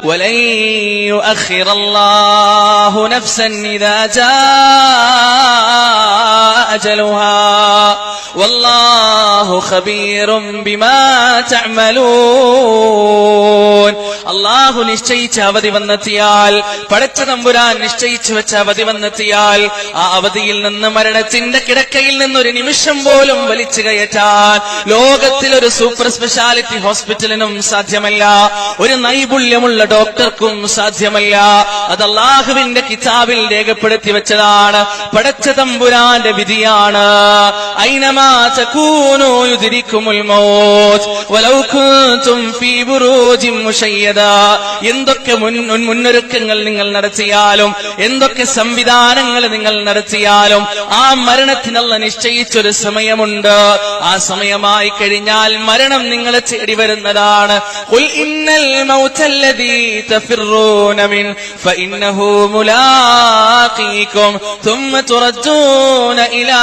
ولن يؤخر الله نفسا إذا جاء أجلها والله خبير بما تعملون അള്ളാഹു നിശ്ചയിച്ച അവധി വന്നെത്തിയാൽ പടച്ച തമ്പുരാൻ നിശ്ചയിച്ചു വെച്ച അവധി വന്നെത്തിയാൽ ആ അവധിയിൽ നിന്ന് മരണത്തിന്റെ കിടക്കയിൽ നിന്ന് ഒരു നിമിഷം പോലും വലിച്ചു കയറ്റാൻ ലോകത്തിൽ ഒരു സൂപ്പർ സ്പെഷ്യാലിറ്റി ഹോസ്പിറ്റലിനും സാധ്യമല്ല ഒരു നൈപുണ്യമുള്ള ഡോക്ടർക്കും സാധ്യമല്ല. അത് അള്ളാഹുവിന്റെ കിതാബിൽ രേഖപ്പെടുത്തി വെച്ചതാണ്. പടച്ച തമ്പുരാന്റെ വിധിയാണ്. എന്തൊക്കെ മുന്നൊരുക്കങ്ങൾ നിങ്ങൾ നടത്തിയാലും എന്തൊക്കെ സംവിധാനങ്ങൾ നിങ്ങൾ നടത്തിയാലും ആ മരണത്തിനുള്ള നിശ്ചയിച്ചൊരു സമയമുണ്ട്. ആ സമയമായി കഴിഞ്ഞാൽ മരണം നിങ്ങളെ തേടി വരുന്നതാണ്. ഇന്നൽ മൗതല്ലദീ തഫിറൂന മിൻ ഫഇന്നഹു മുലാഖീകും ثم تردون إلى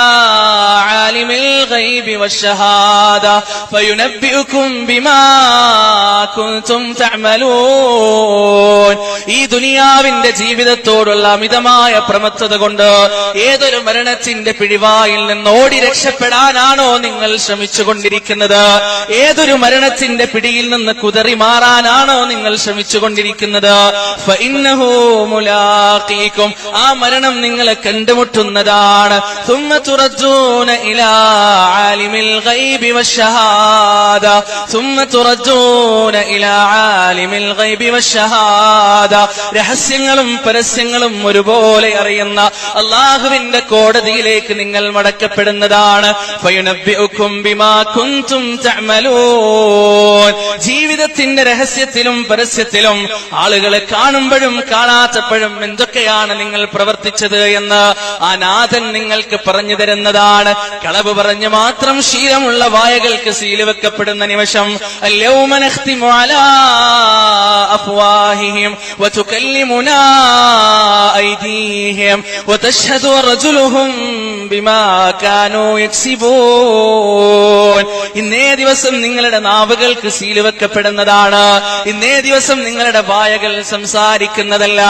عالم الغيب والشهادة فينبئكم بما كنتم تعملون ഈ ദുനിയാവിന്റെ ജീവിതത്തോടുള്ള അമിതമായ പ്രമത്തത കൊണ്ട് ഏതൊരു മരണത്തിന്റെ പിടിവായിൽ നിന്ന് ഓടി രക്ഷപ്പെടാനാണോ നിങ്ങൾ ശ്രമിച്ചുകൊണ്ടിരിക്കുന്നത് ഏതൊരു മരണത്തിന്റെ പിടിയിൽ നിന്ന് കുതറി മാറാനാണോ നിങ്ങൾ ശ്രമിച്ചുകൊണ്ടിരിക്കുന്നത് കൊണ്ടിരിക്കുന്നത് ആ മരണം നിങ്ങളെ കണ്ടുമുട്ടുന്നതാണ്. രഹസ്യങ്ങളും പരസ്യങ്ങളും ഒരുപോലെ അറിയുന്ന അള്ളാഹുവിന്റെ കോടതിയിലേക്ക് നിങ്ങൾ മടക്കപ്പെടുന്നതാണ്. ജീവിതത്തിന്റെ രഹസ്യത്തിലും പരസ്യത്തിലും ആളുകളെ കാണുമ്പോഴും കാണാത്തപ്പോഴും എന്തൊക്കെയാണ് നിങ്ങൾ പ്രവർത്തിച്ചത് എന്ന് ആ നാഥൻ നിങ്ങൾക്ക് പറഞ്ഞു തരുന്നതാണ് കളവ് പറഞ്ഞ് മാത്രം ശീലമുള്ള വായകൾക്ക് സീല് വെക്കപ്പെടുന്ന നിമിഷം اليوم نختم على أفواههم وتكلمنا أيديهم وتشهد أرجلهم بما كانوا يكسبون ഇന്നേ ദിവസം നിങ്ങളുടെ നാവുകൾക്ക് സീല് വെക്കപ്പെടുന്നതാണ് ഇന്നേ ദിവസം നിങ്ങളുടെ വായകൾ സംസാരിക്കുന്നതല്ല.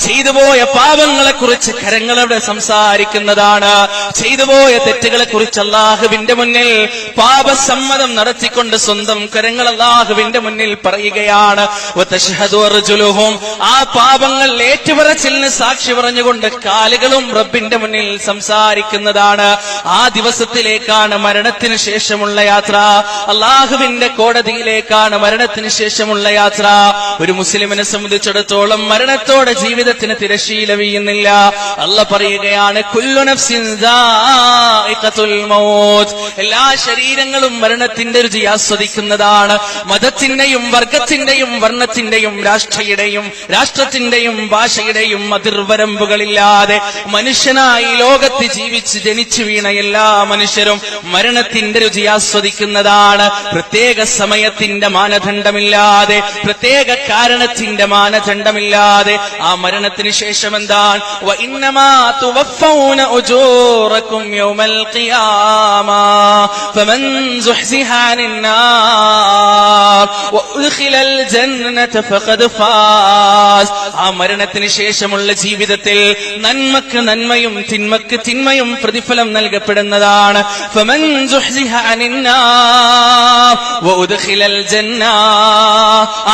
ചെയ്തുപോയ പാപങ്ങളെ കുറിച്ച് കരങ്ങളവിടെ സംസാരിക്കുന്നതാണ്. ചെയ്തുപോയ തെറ്റുകളെ കുറിച്ച് അള്ളാഹുവിന്റെ മുന്നിൽ പാപസമ്മതം നടത്തിക്കൊണ്ട് സ്വന്തം കരങ്ങൾ അള്ളാഹുവിന്റെ മുന്നിൽ പറയുകയാണ്. ആ പാപങ്ങൾ ഏറ്റുപറച്ചിലിന് സാക്ഷി പറഞ്ഞുകൊണ്ട് കാലുകളും റബ്ബിന്റെ മുന്നിൽ സംസാരിക്കുന്നതാണ്. ആ ദിവസത്തിലേക്കാണ് മരണത്തിന് ശേഷമുള്ള യാത്ര. അള്ളാഹുവിന്റെ കോടതിയിലേക്കാണ് മരണത്തിന് ശേഷമുള്ള യാത്ര. ഒരു മുസ്ലിമിനെ സംബന്ധിച്ചിടത്തോളം മരണത്തോടെ ജീവിതത്തിന് തിരശീല വീയുന്നില്ല. അല്ല പറയുകയാണ് എല്ലാ ശരീരങ്ങളും മരണത്തിന്റെ രുചി ആസ്വദിക്കുന്നതാണ്. മതത്തിന്റെയും വർഗത്തിന്റെയും വർണത്തിന്റെയും രാഷ്ട്രീയുടെയും രാഷ്ട്രത്തിന്റെയും ഭാഷയുടെയും അതിർവരമ്പുകളില്ലാതെ മനുഷ്യനായി ലോകത്ത് ജീവിച്ച് ജനിച്ചു വീണ എല്ലാ മനുഷ്യരും മരണത്തിന്റെ രുചി ആസ്വദിക്കുന്നതാണ്. പ്രത്യേക സമയത്തിന്റെ മാനദണ്ഡമില്ലാതെ പ്രത്യേക കാരണത്തിന്റെ മാനദണ്ഡമില്ലാതെ ആ മരണത്തിന് ശേഷം എന്താ ആ മരണത്തിന് ശേഷമുള്ള ജീവിതത്തിൽ നന്മക്ക് നന്മയും തിന്മക്ക് തിന്മയും പ്രതിഫലം നൽകപ്പെടുന്നതാണ്.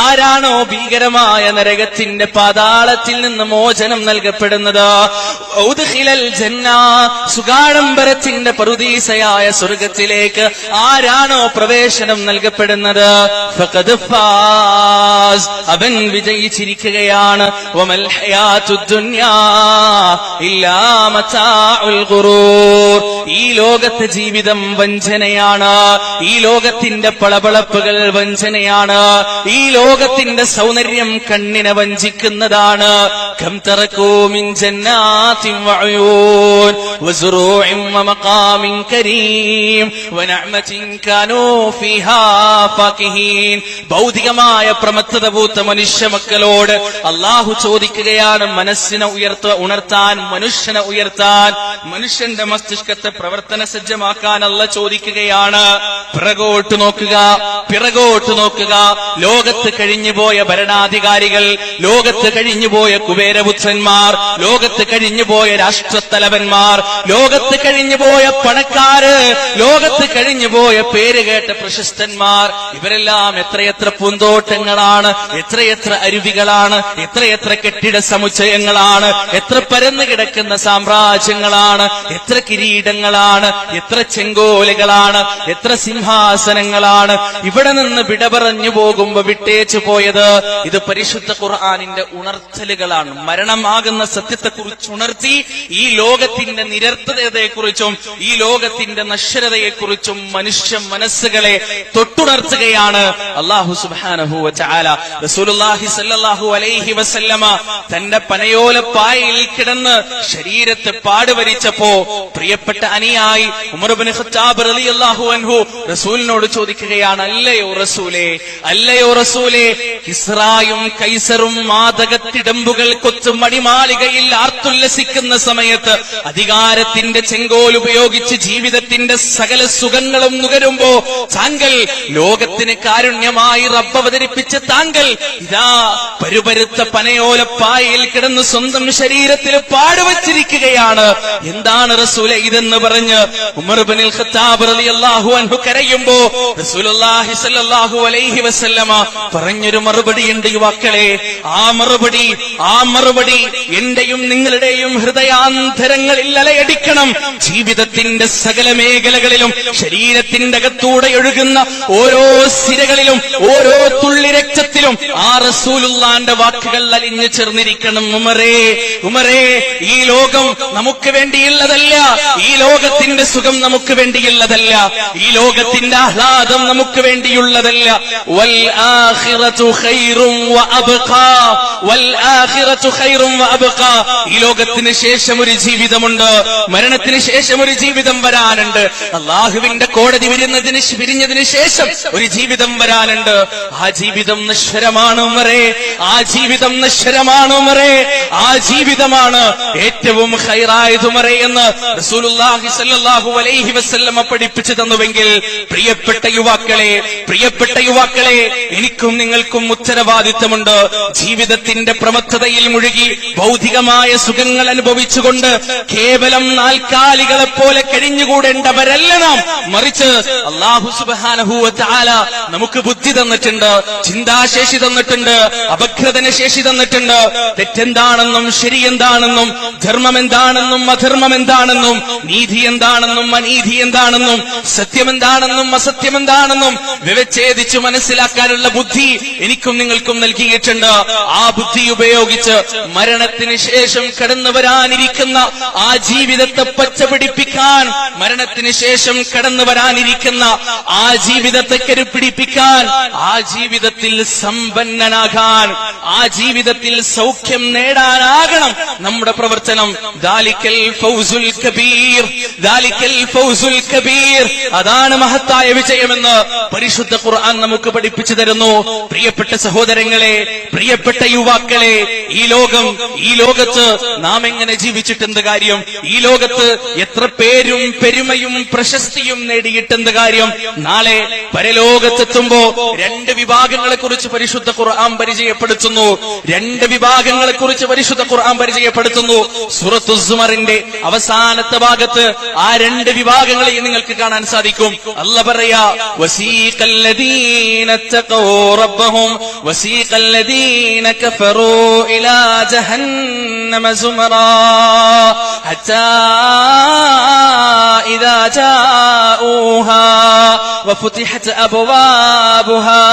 ആരാണോ ബി ഭീകരമായ നരകത്തിന്റെ പാതാളത്തിൽ നിന്ന് മോചനം നൽകപ്പെടുന്നത്. സുഗാഡംബരത്തിന്റെ പറുദീസയായ സ്വർഗത്തിലേക്ക് ആരാണോ പ്രവേശനം നൽകപ്പെടുന്നത്? അവൻ വിജയിച്ചിരിക്കുകയാണ്. ഈ ലോകത്തെ ജീവിതം വഞ്ചനയാണ്. ഈ ലോകത്തിന്റെ പളപളപ്പുകൾ വഞ്ചനയാണ്. ഈ ലോകത്തിന്റെ സൗ സൗന്ദര്യം കണ്ണിനെ വഞ്ചിക്കുന്നതാണ്. ഭൗതികമായ പ്രമത്തത പൂത്ത മനുഷ്യ മക്കളോട് അള്ളാഹു ചോദിക്കുകയാണ് മനസ്സിനെ ഉയർത്ത ഉണർത്താൻ മനുഷ്യനെ ഉയർത്താൻ. മനുഷ്യന്റെ മസ്തിഷ്കത്തെ പ്രവർത്തന സജ്ജമാക്കാൻ അല്ല ചോദിക്കുകയാണ്. പിറകോട്ട് നോക്കുക പിറകോട്ട് നോക്കുക. ലോകത്ത് കഴിഞ്ഞുപോയ ഭരണാധികാരികൾ ലോകത്ത് കഴിഞ്ഞുപോയ കുബേരപുത്രന്മാർ ലോകത്ത് കഴിഞ്ഞുപോയ രാഷ്ട്രത്തലവന്മാർ ലോകത്ത് കഴിഞ്ഞുപോയ പണക്കാര് ലോകത്ത് കഴിഞ്ഞുപോയ പേര് കേട്ട പ്രശസ്തന്മാർ ഇവരെല്ലാം എത്രയെത്ര പൂന്തോട്ടങ്ങളാണ് എത്രയെത്ര അരുവികളാണ് എത്രയെത്ര കെട്ടിട സമുച്ചയങ്ങളാണ് എത്ര പരന്നു കിടക്കുന്ന സാമ്രാജ്യങ്ങളാണ് എത്ര കിരീടങ്ങളാണ് എത്ര ചെങ്കോലുകളാണ് എത്ര സിംഹാസനങ്ങളാണ് ഇവിടെ നിന്ന് വിട പറഞ്ഞു പോകുമ്പോ വിട്ടേച്ചു പോയത് ഇത് പരിശുദ്ധ ഖുർആാനിന്റെ ഉണർത്തലുകളാണ്. മരണമാകുന്ന സത്യത്തെക്കുറിച്ച് ഉണർത്തി ഈ ലോകത്തിന്റെ നിരർത്ഥതയെക്കുറിച്ചും ഈ ലോകത്തിന്റെ നശ്വരതയെക്കുറിച്ചും മനുഷ്യ മനസ്സുകളെ തൊട്ടുണർത്തുകയാണ് അള്ളാഹു സുബാനഹു റസൂലുള്ളാഹി അലൈഹി വസല്ലമ തന്റെ പനയോല പനയോലപ്പായയിൽ കിടന്ന് ശരീരത്തെ പാടുവരിച്ചപ്പോ പ്രിയപ്പെട്ട അനിയായി ഉമർബിൻ ഖത്താബ് റളിയല്ലാഹു അൻഹു റസൂലിനോട് ചോദിക്കുകയാണ് അല്ലയോ റസൂലേ അല്ലയോ റസൂലേ കിസ്റായും കൈസറും മാതകത്തിടമ്പുകൾ കൊച്ചു മണിമാളികയിൽ ആർത്തുല്ലസിക്കുന്ന സമയത്ത് അധികാരത്തിന്റെ ചെങ്കോൽ ഉപയോഗിച്ച് ജീവിതത്തിന്റെ സകല സുഖങ്ങളും നുകരുമ്പോ താങ്കൾ ലോകത്തിന് കാരുണ്യമായി റബ്ബ് അവതരിപ്പിച്ച താങ്കൾ ഇതാ പരുപരുത്ത പനയോലപ്പായയിൽ കിടന്ന് സ്വന്തം ശരീരത്തിൽ പാടുവച്ചിരിക്കുകയാണ്. എന്താണ് റസൂല ഇതെന്ന് പറഞ്ഞ് ഉമർ ബിനിൽ ഖത്താബ് റളിയല്ലാഹു അൻഹു കരയുമ്പോ റസൂലുള്ളാഹി അലൈഹി വസല്ലമ പറഞ്ഞൊരു മറുപടിയുണ്ട് യുവാക്കളെ ആ മറുപടി ആ മറുപടി എന്റെയും നിങ്ങളുടെയും ഹൃദയാന്തരങ്ങളിൽ അലയടിക്കണം. ജീവിതത്തിന്റെ സകല മേഖലകളിലും ശരീരത്തിന്റെ അകത്തൂടെ ഒഴുകുന്ന ഓരോ സിരകളിലും ഓരോ തുള്ളി രക്തത്തിലും ആ റസൂലുള്ളാന്റെ വാക്കുകൾ അലിഞ്ഞു ചേർന്നിരിക്കണം. ഉമറേ ഉമറേ ഈ ലോകം നമുക്ക് വേണ്ടിയുള്ളതല്ല. ഈ ലോകത്തിന്റെ സുഖം നമുക്ക് വേണ്ടിയുള്ളതല്ല. ഈ ലോകത്തിന്റെ ആഹ്ലാദം നമുക്ക് വേണ്ടിയുള്ളതല്ല. വൽ ഖൈറും വൽ ആഖിറത്തു ഖൈറും ഈ ലോകത്തിന് ശേഷം ഒരു ജീവിതമുണ്ട്. മരണത്തിന് ശേഷം ഒരു ജീവിതം വരാനുണ്ട്. അള്ളാഹുവിന്റെ കോടതി വിരുന്നതിന് പിരിഞ്ഞതിന് ശേഷം ഒരു ജീവിതം വരാനുണ്ട്. ആ ജീവിതം നശ്വരമാണ് മരെ ആ ജീവിതം നശ്വരമാണ് മരെ ആ ജീവിതമാണ് ഏറ്റവും ഹൈറായതുമറേ എന്ന് റസൂലുള്ളാഹി സ്വല്ലല്ലാഹു അലൈഹി വസല്ലമ പഠിപ്പിച്ചു തന്നുവെങ്കിൽ പ്രിയപ്പെട്ട യുവാക്കളെ പ്രിയപ്പെട്ട യുവാക്കളെ എനിക്കും നിങ്ങൾക്കും ഉത്തരവാദിത്തമുണ്ട് ജീവിതത്തിന്റെ പ്രമത്തതയിൽ മുഴുകി ഭൗതികമായ സുഖങ്ങൾ അനുഭവിച്ചുകൊണ്ട് കേവലം നാൽക്കാലികളെ പോലെ കഴിഞ്ഞുകൂടേണ്ടവരല്ല നാം. മറിച്ച് അള്ളാഹു സുബാനഹൂല നമുക്ക് ബുദ്ധി തന്നിട്ടുണ്ട് ചിന്താശേഷി തന്നിട്ടുണ്ട് അപഗ്രഥന ശേഷി തന്നിട്ടുണ്ട്. തെറ്റെന്താണെന്നും ശരി എന്താണെന്നും ധർമ്മം എന്താണെന്നും അധർമ്മം എന്താണെന്നും നീതി എന്താണെന്നും അനീതി എന്താണെന്നും സത്യം എന്താണെന്നും അസത്യം എന്താണെന്നും വിവച്ഛേദിച്ചു മനസ്സിലാക്കാനുള്ള ബുദ്ധി എനിക്കും നിങ്ങൾക്കും നൽകിയിട്ടുണ്ട്. ആ ബുദ്ധി ഉപയോഗിച്ച് മരണത്തിന് ശേഷം കടന്നു വരാനിരിക്കുന്ന ആ ജീവിതത്തെ പച്ചപിടിപ്പിക്കാൻ മരണത്തിന് ശേഷം കടന്നു വരാനിരിക്കുന്ന ആ ജീവിതത്തെ കരുപിടിപ്പിക്കാൻ ആ ജീവിതത്തിൽ സമ്പന്നനാകാൻ ആ ജീവിതത്തിൽ സൗഖ്യം നേടാനാകണം നമ്മുടെ പ്രവർത്തനം. ദാലിക്കൽ ഫൗസുൽ കബീർ ദാലിക്കൽ ഫൗസുൽ കബീർ. അതാണ് മഹത്തായ വിജയമെന്ന് പരിശുദ്ധ ഖുർആൻ നമുക്ക് പഠിപ്പിച്ചു തരുന്നു. പ്രിയപ്പെട്ട സഹോദരങ്ങളെ പ്രിയപ്പെട്ട യുവാക്കളെ ഈ ലോകം ഈ ലോകത്ത് നാം എങ്ങനെ ജീവിച്ചിട്ടെന്ത് കാര്യം? ഈ ലോകത്ത് എത്ര പേരും പെരുമയും പ്രശസ്തിയും നേടിയിട്ടെന്ത് കാര്യം? നാളെ പരലോകത്തെത്തുമ്പോ രണ്ട് വിഭാഗങ്ങളെ കുറിച്ച് പരിശുദ്ധ ഖുർആൻ പരിചയപ്പെടുത്തുന്നു. രണ്ട് വിഭാഗങ്ങളെ കുറിച്ച് പരിശുദ്ധ ഖുർആൻ പരിചയപ്പെടുത്തുന്നു. സുറത്തുസ്മറിന്റെ അവസാനത്തെ ഭാഗത്ത് ആ രണ്ട് വിഭാഗങ്ങളെയും നിങ്ങൾക്ക് കാണാൻ സാധിക്കും. അല്ല പറയാ റബ്ബഹും വസീഖല്ലദീന കഫറൂ ഇലാ ജഹന്നമ സുമറാ ഹത്താ إذا جاءوها وفتحت أبوابها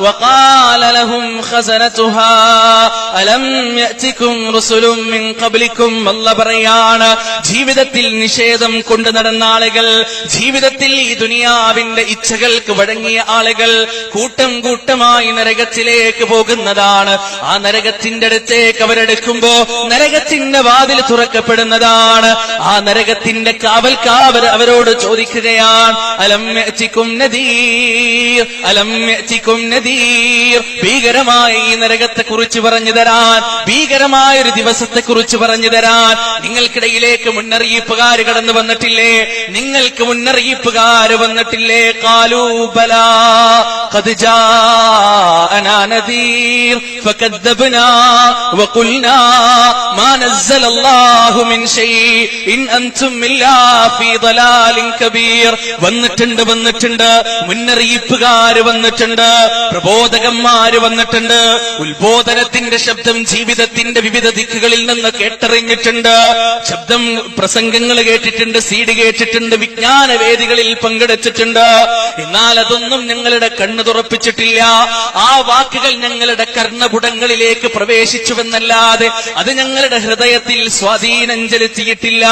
وقال لهم خزنتها ألم يأتكم رسل من قبلكم الله പറയാണ് ജീവിതത്തിൽ നിഷേധം കൊണ്ടു നടന്ന ആളുകൾ ജീവിതത്തിൽ ഈ ദുനിയാവിന്റെ ഇച്ഛകൾക്ക് വഴങ്ങിയ ആളുകൾ കൂട്ടം കൂട്ടമായി നരകത്തിലേക്ക് പോകുന്നതാണ്. ആ നരകത്തിന്റെ അടുത്തേക്ക് അവരെടുക്കുമ്പോ നരകത്തിന്റെ വാതിൽ തുറക്കപ്പെടുന്നതാണ്. ആ നരകത്തിന്റെ കാവൽക്കാവർ അവരോട് ചോദിക്കുകയാണ് അലം യഅ്തികും നദീർ അലം യഅ്തികും നദീർ. ഭീകരമായ ഈ നരകത്തെ കുറിച്ച് പറഞ്ഞു തരാൻ ഭീകരമായ ഒരു ദിവസത്തെ കുറിച്ച് പറഞ്ഞു തരാൻ. നിങ്ങൾക്കിടയിലേക്ക് മുന്നറിയിപ്പുകാർ കടന്നു വന്നിട്ടില്ലേ? നിങ്ങൾക്ക് മുന്നറിയിപ്പുകാർ വന്നിട്ടില്ലേ? കാലൂബല قد جاءنا نذير فكذبنا وقلنا ما نزل الله من شيء إن أنتم إلا في ضلال كبير വന്നിട്ടുണ്ട് വന്നിട്ടുണ്ട് മുന്നറിയിപ്പുകാര് വന്നിട്ടുണ്ട് പ്രബോധകന്മാര് വന്നിട്ടുണ്ട് ഉത്ബോധനത്തിന്റെ ശബ്ദം ജീവിതത്തിന്റെ വിവിധ ദിക്കുകളിൽ നിന്ന് കേട്ടറിഞ്ഞിട്ടുണ്ട് ശബ്ദം പ്രസംഗങ്ങൾ കേട്ടിട്ടുണ്ട് സീഡ് കേട്ടിട്ടുണ്ട് വിജ്ഞാന വേദികളിൽ പങ്കെടുത്തിട്ടുണ്ട് എന്നാൽ അതൊന്നും ഞങ്ങളുടെ കണ്ണു തുറപ്പിച്ചിട്ടില്ല ആ വാക്കുകൾ ഞങ്ങളുടെ കർണപുടങ്ങളിലേക്ക് പ്രവേശിച്ചുവെന്നല്ലാതെ അത് ഞങ്ങളുടെ ഹൃദയത്തിൽ സ്വാധീനം ചെലുത്തിയിട്ടില്ല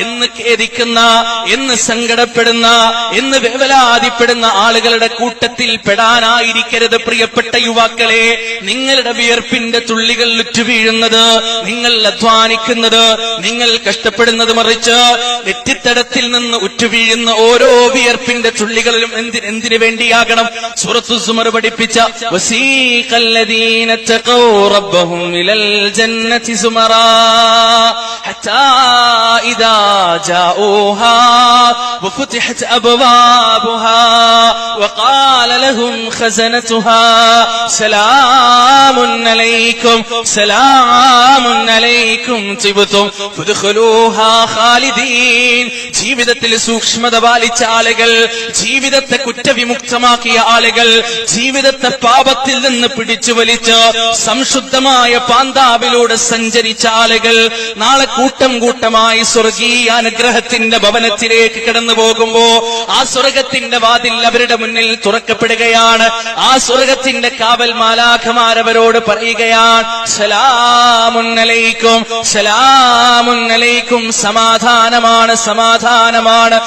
എന്ന് ഖേദിക്കുന്ന എന്ന് സങ്കടപ്പെടുന്ന എന്ന് വേവലാതിപ്പെടുന്ന ആളുകളുടെ കൂട്ടത്തിൽ പെടാനായിരിക്കരുത് പ്രിയപ്പെട്ട യുവാക്കളെ. നിങ്ങളുടെ വിയർപ്പിന്റെ തുള്ളികൾ ഉറ്റുവീഴുന്നത് നിങ്ങൾ അധ്വാനിക്കുന്നത് നിങ്ങൾ കഷ്ടപ്പെടുന്നത് മറിച്ച് വ്യക്തിത്തടത്തിൽ നിന്ന് ഉറ്റുവീഴുന്ന ഓരോ വിയർപ്പിന്റെ തുള്ളികളിലും എന്തി എന്തിനു വേണ്ടിയാകണം? സൂറത്തു സുമർ പഠിപ്പിച്ച വസീഖല്ലദീന തഖൗ റബ്ബഹും ഇലൽ ജന്നതി സുമറാ ഹത്താ ഇദാ ജാഊഹാ وفتحت أبوابها وقال لهم خزنتها سلام عليكم سلام عليكم طبتم فادخلوها خالدين ജീവിതത്തിൽ സൂക്ഷ്മത പാലിച്ച ആളുകൾ ജീവിതത്തെ കുറ്റവിമുക്തമാക്കിയ ആളുകൾ ജീവിതത്തെ പാപത്തിൽ നിന്ന് പിടിച്ചു വലിച്ച്? സംശുദ്ധമായ പാന്താവിലൂടെ സഞ്ചരിച്ച ആളുകൾ നാളെ കൂട്ടം കൂട്ടമായി സ്വർഗീയ അനുഗ്രഹത്തിന്റെ ഭവനത്തിലേക്ക് കടന്നു പോകുമ്പോ ആ സ്വർഗത്തിന്റെ വാതിൽ അവരുടെ മുന്നിൽ തുറക്കപ്പെടുകയാണ്. ആ സ്വർഗത്തിന്റെ കാവൽ മാലാഖമാരവരോട് പറയുകയാണ് സലാമുന്നലയിക്കും സലാമുന്നലയിക്കും സമാധാനമാണ് സമാധാനമാണ്.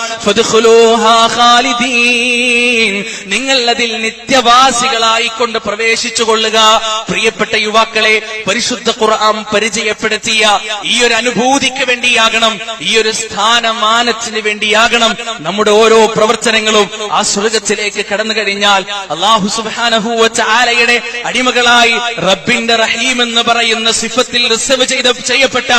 നിങ്ങൾ അതിൽ നിത്യവാസികളായിക്കൊണ്ട് പ്രവേശിച്ചു കൊള്ളുക പ്രിയപ്പെട്ട യുവാക്കളെ പരിശുദ്ധ ഖുർആൻ പരിചയപ്പെടുത്തിയ ഈ ഒരു അനുഭൂതിക്ക് വേണ്ടിയാകണം ഈ ഒരു സ്ഥാനമാനത്തിന് വേണ്ടിയാകണം നമ്മുടെ ഓരോ പ്രവർത്തനങ്ങളും ആ സ്വർഗത്തിലേക്ക് കടന്നു കഴിഞ്ഞാൽ അള്ളാഹു സുബാനഹുവലയുടെ അടിമകളായി റബ്ബിന്റെ റഹീം എന്ന് പറയുന്ന സിഫത്തിൽ റിസർവ് ചെയ്ത ചെയ്യപ്പെട്ട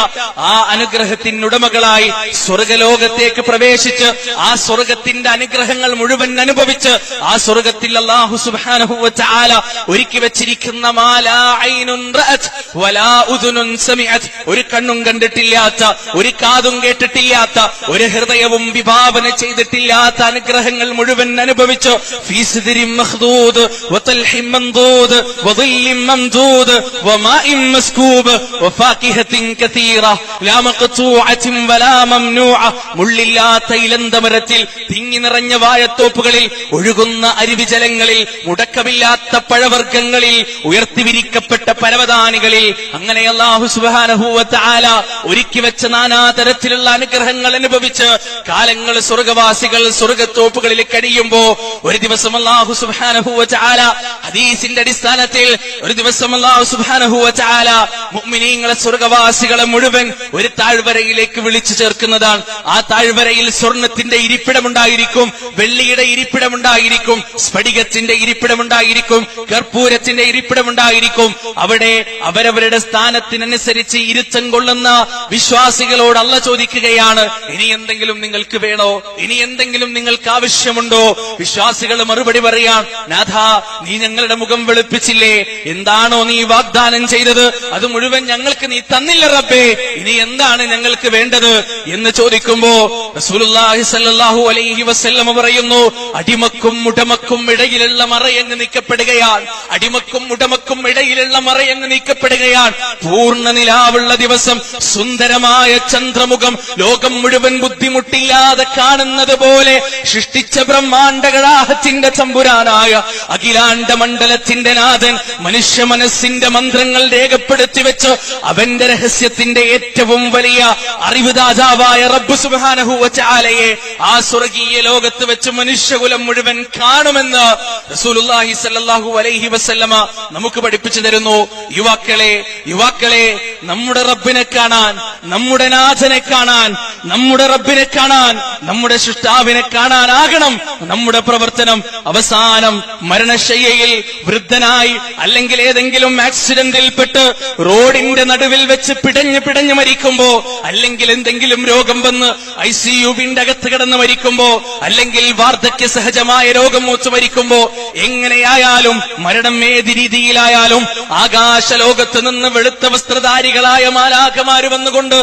ആ അനുഗ്രഹത്തിനുടമകളായി സ്വർഗലോകത്തേക്ക് പ്രവേശിച്ച് ആ സ്വർഗത്തിന്റെ അനുഗ്രഹങ്ങൾ മുഴുവൻ അനുഭവിച്ച് ആ സ്വർഗത്തിൽ അള്ളാഹു സുബാനഹുവ ചാല ഒരുക്കി വെച്ചിരിക്കുന്ന ഒരു കണ്ണും കണ്ടിട്ടില്ലാത്ത ഒരു കാതും കേട്ടിട്ടില്ലാത്ത ഒരു ഹൃദയവും വിഭാവന ചെയ്തിട്ടില്ലാത്ത അനുഗ്രഹങ്ങൾ മുഴുവൻ അനുഭവിച്ചു. മുള്ളില്ലാത്ത ഇലന്തമരത്തിൽ തിങ്ങി നിറഞ്ഞ വാഴത്തോപ്പുകളിൽ ഒഴുകുന്ന അരുവിജലങ്ങളിൽ മുടക്കമില്ലാത്ത പഴവർഗങ്ങളിൽ ഉയർത്തിവിരിക്കപ്പെട്ട പരവതാനികളിൽ അങ്ങനെ അള്ളാഹു സുബാനഹൂവത്ത് ഒരുക്കി വെച്ച നാനാതരത്തിലുള്ള അനുഗ്രഹങ്ങൾ അനുഭവിച്ച് കാലങ്ങൾ സ്വർഗവാസികൾ സ്വർഗത്തോപ്പുകളിൽ കഴിയുമ്പോ ഒരു ദിവസം അള്ളാഹു സുബാനഹൂവത്ത് ഹദീസിന്റെ അടിസ്ഥാനത്തിൽ ഒരു ദിവസം അള്ളാഹു സുബാനഹൂവത്ത് ആല മുഅ്മിനീങ്ങളെ സ്വർഗവാസികളെ മുഴുവൻ ഒരു താഴ്വരയിലേക്ക് വിളിച്ചു ചേർക്കുന്നതാണ്. ആ താഴ്വരയിൽ സ്വർണത്തിന്റെ ഇരിപ്പിടമുണ്ടായിരിക്കും വെള്ളിയുടെ ഇരിപ്പിടമുണ്ടായിരിക്കും സ്ഫടികത്തിന്റെ ഇരിപ്പിടമുണ്ടായിരിക്കും കർപ്പൂരത്തിന്റെ ഇരിപ്പിടമുണ്ടായിരിക്കും. അവിടെ അവരവരുടെ സ്ഥാനത്തിനനുസരിച്ച് ഇരുത്തം കൊള്ളുന്ന വിശ്വാസികളോട് ചോദിക്കുകയാണ്. ഇനി എന്തെങ്കിലും നിങ്ങൾക്ക് വേണോ? ഇനി എന്തെങ്കിലും നിങ്ങൾക്ക് ആവശ്യമുണ്ടോ? വിശ്വാസികൾ മറുപടി പറയാൻ നാഥ നീ ഞങ്ങളുടെ മുഖം വെളുപ്പിച്ചില്ലേ? എന്താണോ നീ വാഗ്ദാനം ചെയ്തത്? അത് മുഴുവൻ ഞങ്ങൾക്ക് നീ തന്നില്ല റബ്ബേ. ഇനി എന്താണ് ഞങ്ങൾക്ക് വേണ്ടത്? എന്ന് ചോദിക്കുമ്പോ സ്വല്ലല്ലാഹു അലൈഹി വസല്ലമ പറയുന്നു അടിമക്കും മുടമക്കും ഇടയിലുള്ള മറയങ്ങ് നീക്കപ്പെടുകയാണ് അടിമക്കും ഉടമക്കും ഇടയിലുള്ള മറയങ്ങ് നീക്കപ്പെടുകയാണ്. പൂർണ നിലാവുള്ള ദിവസം സുന്ദരമായ ചന്ദ്രമുഖം ലോകം മുഴുവൻ ബുദ്ധിമുട്ടില്ലാതെ കാണുന്നത് പോലെ സൃഷ്ടിച്ച ബ്രഹ്മാണ്ടകളാഹത്തിന്റെ തമ്പുരാനായ അഖിലാണ്ട മണ്ഡലത്തിന്റെ നാഥൻ മനുഷ്യ മനസ്സിന്റെ മന്ത്രങ്ങൾ രേഖപ്പെടുത്തി വെച്ച് അവന്റെ രഹസ്യത്തിന്റെ ഏറ്റവും വലിയ അറിവുദാതാവായ റബ്ബു സുബാനഹുവ ചാലയെ ആ സ്വർഗീയ ലോകത്ത് വെച്ച് മനുഷ്യകുലം മുഴുവൻ കാണുമെന്ന് റസൂലുല്ലാഹി സല്ലാഹു അലൈഹി വസല്ലമ നമുക്ക് പഠിപ്പിച്ചു തരുന്നു. യുവാക്കളെ യുവാക്കളെ നമ്മുടെ റബ്ബിനെ കാണാൻ നമ്മുടെ നാഥനെ കാണാൻ നമ്മുടെ റബ്ബിനെ കാണാൻ നമ്മുടെ സൃഷ്ടാവിനെ കാണാനാകണം നമ്മുടെ പ്രവർത്തനം അവസാനം മരണശയ്യയിൽ വൃദ്ധനായി അല്ലെങ്കിൽ ഏതെങ്കിലും ആക്സിഡന്റിൽ പെട്ട് റോഡിന്റെ നടുവിൽ വെച്ച് പിടഞ്ഞു പിടഞ്ഞ് മരിക്കുമ്പോ അല്ലെങ്കിൽ എന്തെങ്കിലും രോഗം വന്ന് ഐ സി യുവിന്റെ അകത്ത് കിടന്ന് മരിക്കുമ്പോ അല്ലെങ്കിൽ വാർദ്ധക്യ സഹജമായ രോഗം മൂച്ച് മരിക്കുമ്പോ എങ്ങനെയായാലും മരണം ഏത് രീതിയിലായാലും ആകാശ ലോകത്ത് നിന്ന് വെളുത്ത വസ്ത്രധാരികളായ മാലാഖമാര് വന്നുകൊണ്ട്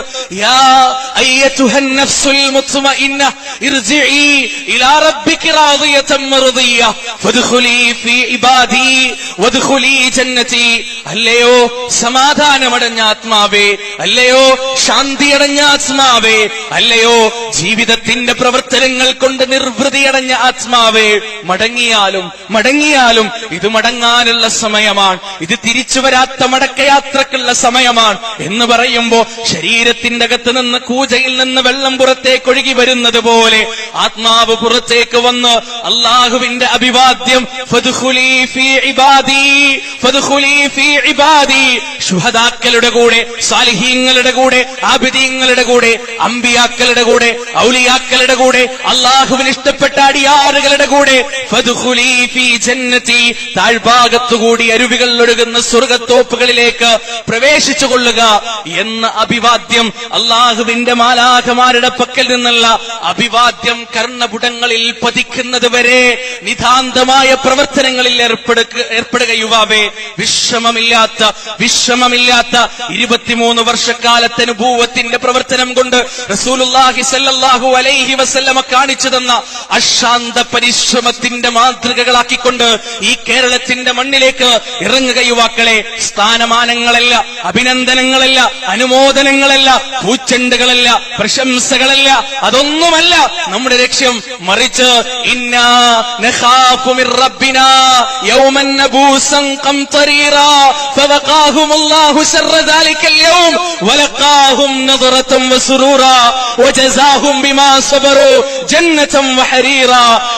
അല്ലയോ സമാധാനമടഞ്ഞ ആത്മാവേ അല്ലയോ ശാന്തിയടഞ്ഞ ആത്മാവേ അല്ലയോ ജീവിതത്തിന്റെ പ്രവർത്തനങ്ങൾ കൊണ്ട് നിർവൃതിയടഞ്ഞ ആത്മാവേ മടങ്ങിയാലും മടങ്ങിയാലും ഇത് മടങ്ങാനുള്ള സമയമാണ്. ഇത് തിരിച്ചു വരാത്ത മടക്കയാത്രക്കുള്ള സമയമാണ്. എന്ന് പറയുമ്പോ ശരീരത്തിന്റെ അകത്ത് നിന്ന് കൂജയിൽ നിന്ന് വെള്ളം പുറത്തേക്ക് ഒഴുകി വരുന്നത് പോലെ ആത്മാവ് പുറത്തേക്ക് വന്ന് അള്ളാഹുവിന്റെ അഭിവാദ്യം ശുഹദാക്കളുടെ കൂടെ സാലിഹീങ്ങളുടെ കൂടെ ആബിദീങ്ങളുടെ കൂടെ അമ്പിയാക്കളുടെ കൂടെ ഔലിയാക്കളുടെ കൂടെ അള്ളാഹുവിന് ഇഷ്ടപ്പെട്ട അടിയാറുകളുടെ കൂടെ ഫദ്ഖുലി ഫീ കൂടി അരുവികൾ ഒഴുകുന്ന സ്വർഗത്തോപ്പുകളിലേക്ക് പ്രവേശിച്ചു കൊള്ളുക എന്ന അഭിവാദ്യം അള്ളാഹുവിന്റെ മാലാഖമാരുടെ പക്കൽ നിന്നുള്ള അഭിവാദ്യം കർണപുടങ്ങളിൽ പതിക്കുന്നത് വരെ നിതാന്തമായ പ്രവർത്തനങ്ങളിൽ ഏർപ്പെടുക യുവാവേ. വിശ്രമമില്ലാത്ത വിശ്രമമില്ലാത്ത ഇരുപത്തിമൂന്ന് വർഷക്കാലത്തെ അനുഭൂവത്തിന്റെ പ്രവർത്തനം കൊണ്ട് റസൂലുല്ലാഹി സല്ലാഹു അലൈഹി വസല്ലമ കാണിച്ചു തന്ന അശാന്ത പരിശ്രമത്തിന്റെ മാതൃകകളാക്കിക്കൊണ്ട് ഈ ജന്നത്തിന്റെ മണ്ണിലേക്ക് ഇറങ്ങുക യുവാക്കളെ. സ്ഥാനമാനങ്ങളല്ല അഭിനന്ദനങ്ങളല്ല അനുമോദനങ്ങളല്ല പൂച്ചെണ്ടുകളല്ല പ്രശംസകളല്ല. അതൊന്നുമല്ല. നമ്മുടെ ലക്ഷ്യം മറിച്ച്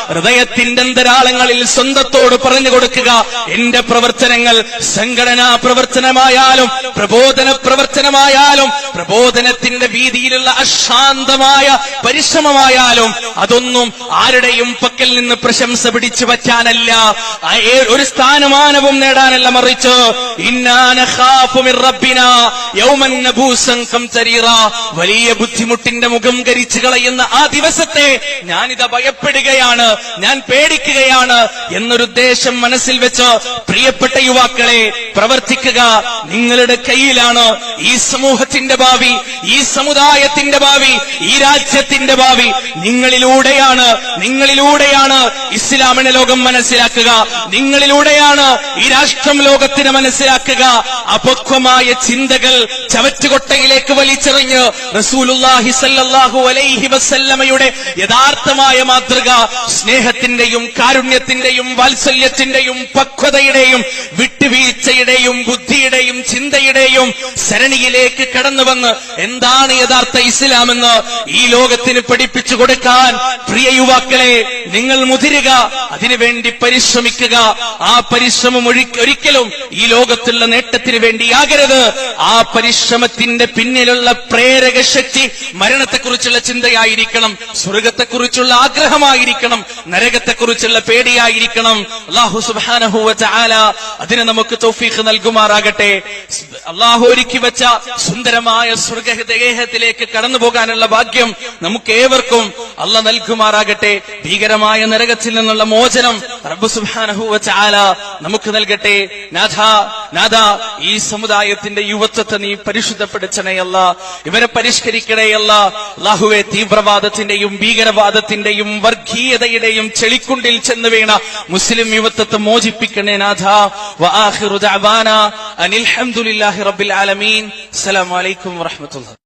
ഹൃദയത്തിന്റെ അന്തരാളങ്ങളിൽ സ്വന്തത്തോട് പറഞ്ഞു കൊടുക്കുക. എന്റെ പ്രവർത്തനങ്ങൾ സംഘടനാ പ്രവർത്തനമായാലും പ്രബോധന പ്രവർത്തനമായാലും പ്രബോധനത്തിന്റെ വീതിയിലുള്ള അശാന്തമായ പരിശ്രമമായാലും അതൊന്നും ആരുടെയും പക്കൽ നിന്ന് പ്രശംസ പിടിച്ചു പറ്റാനല്ല ഒരു സ്ഥാനമാനവും നേടാനല്ല മറിച്ച്. വലിയ ബുദ്ധിമുട്ടിന്റെ മുഖം കരിച്ചു കളയുന്ന ആ ദിവസത്തെ ഞാനിത് ഭയപ്പെടുകയാണ് ഞാൻ പേടിക്കുകയാണ് എന്നൊരു ഉദ്ദേശം മനസ്സിൽ വെച്ച് പ്രിയപ്പെട്ട യുവാക്കളെ പ്രവർത്തിക്കുക നിങ്ങളുടെ കയ്യിലാണ്. ഈ സമൂഹത്തിന്റെ ഭാവി ഈ സമുദായത്തിന്റെ ഭാവി ഈ രാജ്യത്തിന്റെ ഭാവി നിങ്ങളിലൂടെയാണ്. നിങ്ങളിലൂടെയാണ് ഇസ്ലാമിനെ ലോകം മനസ്സിലാക്കുക. നിങ്ങളിലൂടെയാണ് ഈ രാഷ്ട്രം ലോകത്തിന് മനസ്സിലാക്കുക. അപക്വമായ ചിന്തകൾ ചവറ്റുകൊട്ടയിലേക്ക് വലിച്ചെറിഞ്ഞ് റസൂലുള്ളാഹി സല്ലാഹു അലൈഹി വസല്ലമയുടെ യഥാർത്ഥമായ മാതൃക സ്നേഹത്തിന്റെയും കാരുണ്യത്തിന്റെയും വാത്സല്യത്തിന്റെയും പക്വതയുടെയും വിട്ടുവീഴ്ചയുടെയും ബുദ്ധിയുടെയും ചിന്തയുടെയും സരണിയിലേക്ക് കടന്നുവന്ന് എന്താണ് യഥാർത്ഥ ഇസ്ലാമെന്ന് ഈ ലോകത്തിന് പഠിപ്പിച്ചു കൊടുക്കാൻ പ്രിയ യുവാക്കളെ നിങ്ങൾ മുതിരുക അതിനുവേണ്ടി പരിശ്രമിക്കുക. ആ പരിശ്രമം ഒരിക്കലും ഈ ലോകത്തുള്ള നേട്ടത്തിന് വേണ്ടിയാകരുത് ആ പരിശ്രമത്തിന്റെ പിന്നിലുള്ള പ്രേരക ശക്തി മരണത്തെക്കുറിച്ചുള്ള ചിന്തയായിരിക്കണം സ്വർഗത്തെക്കുറിച്ചുള്ള ആഗ്രഹമായിരിക്കണം നരകത്തെക്കുറിച്ചുള്ള പേടിയായിരിക്കണം. അള്ളാഹു സുബാനഹുവ അതിന് നമുക്ക് തൗഫീഖ് നൽകുമാറാകട്ടെ. അള്ളാഹു ഒരുക്കി വെച്ച സുന്ദരമായ സ്വർഗദേഹത്തിലേക്ക് കടന്നു പോകാനുള്ള ഭാഗ്യം നമുക്ക് ഏവർക്കും അല്ല നൽകുമാറാകട്ടെ. ഭീകരമായ നരകത്തിൽ നിന്നുള്ള മോചനം റബ്ബ് വ തആല നമുക്ക് നൽകട്ടെ. നാഥ നാഥ ഈ സമുദായത്തിന്റെ യുവത്വത്തെ നീ പരിശുദ്ധപ്പെടുത്തണയല്ല ഇവരെ പരിഷ്കരിക്കണയല്ല അള്ളാഹുവെ തീവ്രവാദത്തിന്റെയും ഭീകരവാദത്തിന്റെയും വർഗീയതയുടെയും ചെളിക്കുണ്ടിൽ ചെന്ന് വീണ മുസ്ലിം യുവത്വത്തെ മോചിപ്പിക്കണേ നാഥ അനിൽ ഹംദുലില്ലാഹി റബ്ബിൽ ആലമീൻ. അസ്സലാമു അലൈക്കും വറഹ്മത്തുള്ളാഹി.